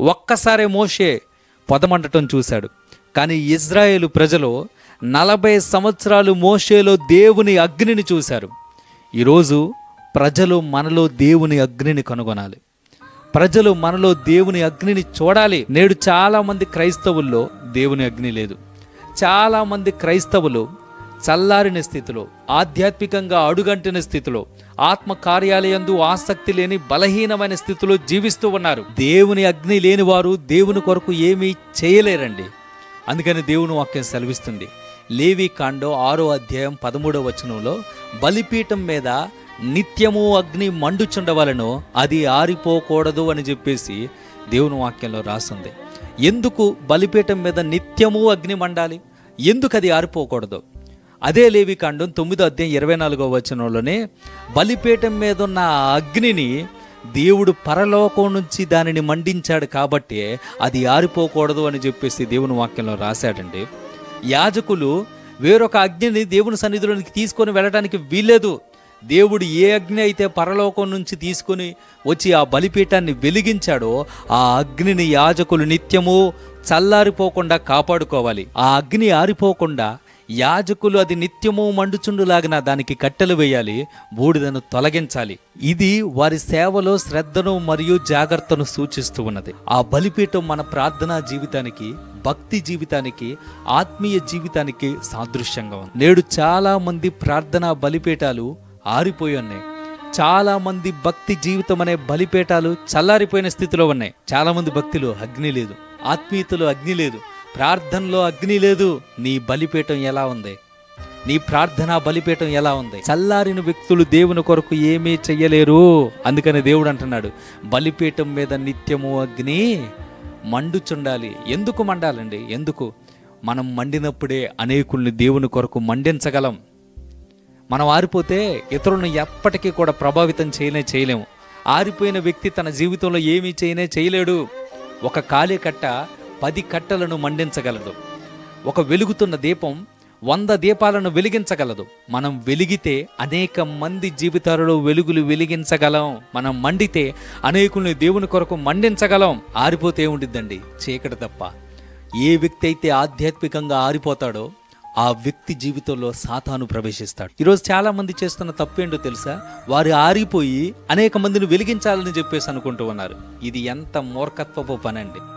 ఒక్కసారే మోషే పొదమండటం చూశాడు. కానీ ఇజ్రాయేలు ప్రజలు నలభై సంవత్సరాలు మోషేలో దేవుని అగ్నిని చూశారు. ఈరోజు ప్రజలు మనలో దేవుని అగ్నిని కనుగొనాలి. ప్రజలు మనలో దేవుని అగ్నిని చూడాలి. నేడు చాలామంది క్రైస్తవుల్లో దేవుని అగ్ని లేదు. చాలామంది క్రైస్తవులు చల్లారిన స్థితిలో ఆధ్యాత్మికంగా అడుగంటిన స్థితిలో ఆత్మ కార్యాలయందు ఆసక్తి లేని బలహీనమైన స్థితిలో జీవిస్తూ ఉన్నారు. దేవుని అగ్ని లేని వారు దేవుని కొరకు ఏమీ చేయలేరండి. అందుకని దేవుని వాక్యం సెలవిస్తుంది. లేవి కాండో ఆరో అధ్యాయం పదమూడవ వచనంలో బలిపీఠం మీద నిత్యము అగ్ని మండుచుండవలను అది ఆరిపోకూడదు అని చెప్పేసి దేవుని వాక్యంలో రాస్తుంది ఎందుకు బలిపీఠం మీద నిత్యము అగ్ని మండాలి? ఎందుకు అది ఆరిపోకూడదు? అదే లేవి కాండం తొమ్మిదో అధ్యాయం ఇరవై నాలుగో వచనంలోనే బలిపీఠం మీద ఉన్న ఆ అగ్నిని దేవుడు పరలోకం నుంచి దానిని మండించాడు కాబట్టి అది ఆరిపోకూడదు అని చెప్పేసి దేవుని వాక్యంలో రాశాడండి. యాజకులు వేరొక అగ్నిని దేవుని సన్నిధిలోనికి తీసుకొని వెళ్ళడానికి వీల్లేదు. దేవుడు ఏ అగ్ని అయితే పరలోకం నుంచి తీసుకొని వచ్చి ఆ బలిపీఠాన్ని వెలిగించాడో ఆ అగ్నిని యాజకులు నిత్యము చల్లారిపోకుండా కాపాడుకోవాలి. ఆ అగ్ని ఆరిపోకుండా యాజకులు అది నిత్యము మండుచుండులాగిన దానికి కట్టెలు వేయాలి బూడిదను తొలగించాలి. ఇది వారి సేవలో శ్రద్ధను మరియు జాగ్రత్తను సూచిస్తూ ఉన్నది. ఆ బలిపీఠం మన ప్రార్థనా జీవితానికి భక్తి జీవితానికి ఆత్మీయ జీవితానికి సాదృశ్యంగా ఉంది. నేడు చాలా మంది ప్రార్థనా బలిపీఠాలు ఆరిపోయి ఉన్నాయి. చాలా మంది భక్తి జీవితం అనే బలిపేటాలు చల్లారిపోయిన స్థితిలో ఉన్నాయి. చాలా మంది భక్తిలో అగ్ని లేదు. ఆత్మీయతలో అగ్ని లేదు. ప్రార్థనలో అగ్ని లేదు నీ బలిపీఠం ఎలా ఉంది? నీ ప్రార్థన బలిపీఠం ఎలా ఉంది? చల్లారిన వ్యక్తులు దేవుని కొరకు ఏమీ చెయ్యలేరు. అందుకని దేవుడు అంటున్నాడు బలిపీఠం మీద నిత్యము అగ్ని మండుచుండాలి. ఎందుకు మండాలండి? ఎందుకు? మనం మండినప్పుడే అనేకుల్ని దేవుని కొరకు మండించగలం. మనం ఆరిపోతే ఇతరులను ఎప్పటికీ కూడా ప్రభావితం చేయనే చేయలేము. ఆరిపోయిన వ్యక్తి తన జీవితంలో ఏమీ చేయనే చేయలేడు. ఒక కాలికట్ట కట్ట పది కట్టలను మండించగలదు. ఒక వెలుగుతున్న దీపం వంద దీపాలను వెలిగించగలదు. మనం వెలిగితే అనేక మంది జీవితాలలో వెలుగులు వెలిగించగలం. మనం మండితే అనేకుల్ని దేవుని కొరకు మండించగలం. ఆరిపోతే ఉండిద్దండి చీకటి తప్ప. ఏ వ్యక్తి అయితే ఆధ్యాత్మికంగా ఆరిపోతాడో ఆ వ్యక్తి జీవితంలో సాతాను ప్రవేశిస్తాడు. ఈరోజు చాలా మంది చేస్తున్న తప్పేంటో తెలుసా? వారు ఆరిపోయి అనేక మందిని వెలిగించాలని చెప్పేసి అనుకుంటూ ఉన్నారు. ఇది ఎంత మూర్ఖత్వపు పనండి.